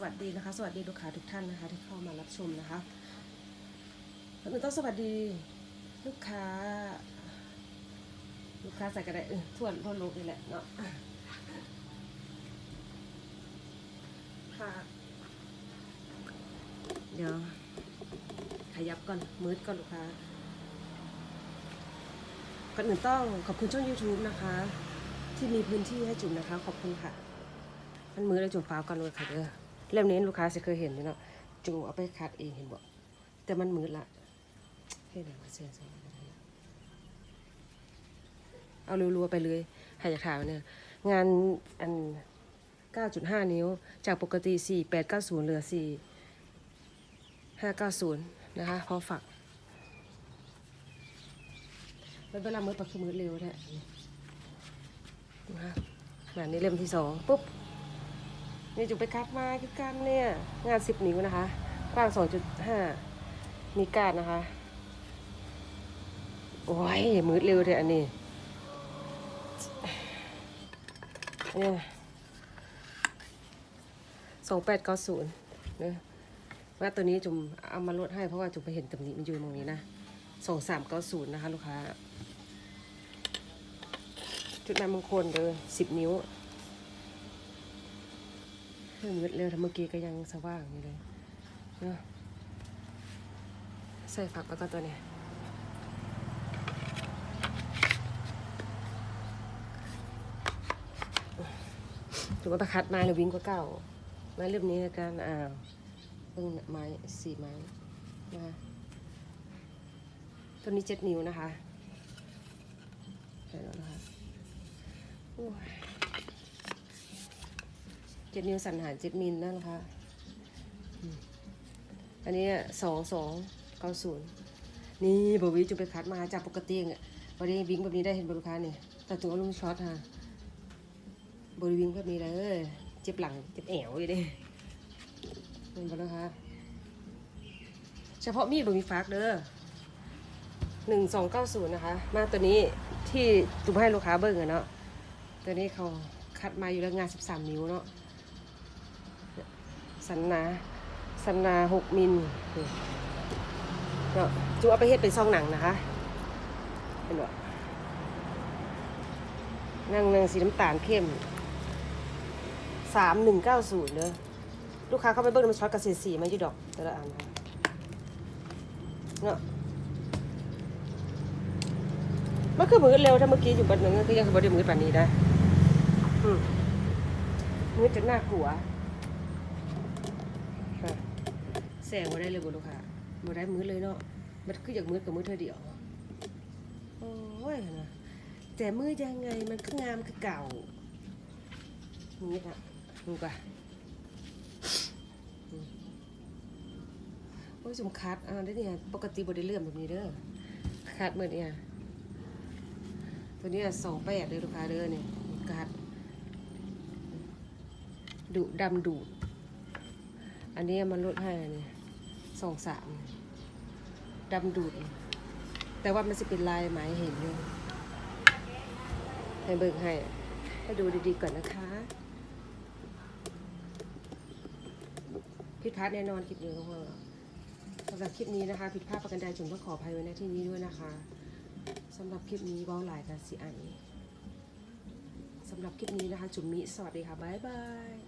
สวัสดีนะคะ สวัสดีลูกค้าทุกท่านนะคะ ที่เข้ามารับชมนะคะก่อนอื่นต้องสวัสดีลูกค้า ลูกค้าใส่กระไดเออทั่วทั่วโลกนี่แหละเนาะค่ะเดี๋ยวขยับก่อนมืดก่อนลูกค้าก่อนอื่นต้องขอบคุณช่อง YouTube นะคะ ที่มีพื้นที่ให้จุ่มนะคะ ขอบคุณค่ะ มันมือแล้วจุ่มฟ้าก่อนเลยค่ะเด้อ เล่มนี้ลูกค้าจะเคยเห็นอยู่เนาะจุ่มเอาไปคัดเองเห็นบอกแต่มันมืดละให้เดี๋ยวมาเสียนเอารัวๆไปเลยใครจะถามเนี่ยงานอัน 9.5 นิ้ว จากปกติ 4890 เหลือ 4590 นะคะพอฝักแล้วเวลามืดปักคือมืดเร็วแท้นะคะงานนี้เล่มที่สองปุ๊บ นี่จุไปคัดมาคือกันเนี่ย งาน10นิ้วนะคะ กว้าง2.5มีการดนะคะ โอ้ยมืดเร็วเถอะอันนี้เนี่ยสองแปดเก้าศูนย์นะว่าตัวนี้จุ่มเอามาลดให้เพราะว่าจุ่มไปเห็นตำหนิมันอยู่ตรงนี้นะสองสามเก้าศูนย์นะคะ ลูกค้า จุดนำมงคลเด้อสิบนิ้ว เพิ่งมืดเร็วแต่เมื่อกี้ก็ยังสว่างอยู่เลยเนาะใส่ฝักแล้วก็ตัวเนี้ยถือว่าประคัดไม้หรือวิ่งกว่าเก่าไม้เล่มนี้ในการอ่าเพิ่งไม้สี่ไม้นะคะตัวนี้เจ็ดนิ้วนะคะใช่แล้วนะคะโอ้ย เจ็ดนิ้วสันหารเจ็ดมิลนั่นนะคะ อันนี้สองสองเก้าศูนย์นี่บวิจุไปคัดมาจากปกติอะวันนี้วิ่งแบบนี้ได้เห็นบริการนี่แต่ตัวลุงช็อตฮะบริวิ่งแบบนี้เลยเจ็บหลังเจ็บแอวอยู่ดิเห็นปะนะคะเฉพาะมีดบมีฟักเด้อหนึ่งสองเก้าศูนย์นะคะ มาตัวนี้ที่จุ่มให้ลูกค้าเบิ้งอะเนาะตัวนี้เขาคัดมาอยู่แล้วงานสิบสามนิ้วเนาะ สันนาสันนาหกมิลเนาะจูเอาไปเฮ็ดเป็นซองหนังนะคะเห็นบ่นั่งหนังสีน้ำตาลเข้มสามหนึ่งเก้าศูนย์เนอะลูกค้าเข้าไปเบิ้งมันช็อตกับสีสีมาอยู่ดอกแต่ละอันเนาะมันคือมือเร็วถ้าเมื่อกี้อยู่บันนึงก็ยังคือบไดีมือป่านนี้นะอืมมือจะน่ากลัว ค่ะ แสงมาได้เลยบุลูกค้ามาได้มืดเลยเนาะมันคืออย่างมืดกับมืดเธอเดียวโอ้ยนะแต่มืดยังไงมันคืองามคือเก่านี่ค่ะดูก่ะโอ้ยสมคัดอ่าได้เนี่ยปกติบได้เลื่อมแบบนี้เด้อคัดเหมือนเนี่ยตัวนี้สองแปดเลยลูกค้าเด้อเนี่ยคัดดุดำดูด อันนี้มันลดให้เนี่ย สองสามดำดูด แต่ว่ามันจะเป็นลายไหมเห็นอยู่ให้เบิ่งให้ให้ดูดีๆก่อนนะคะผิดพลาดแน่นอนคลิปนี้ของเราสำหรับคลิปนี้นะคะผิดพลาดประกันใดจุ่มก็ขออภัยไว้ในที่นี้ด้วยนะคะสำหรับคลิปนี้ว้าหลายกันสิอันสำหรับคลิปนี้นะคะ จุ่มมิสวัสดีค่ะ บ๊ายบาย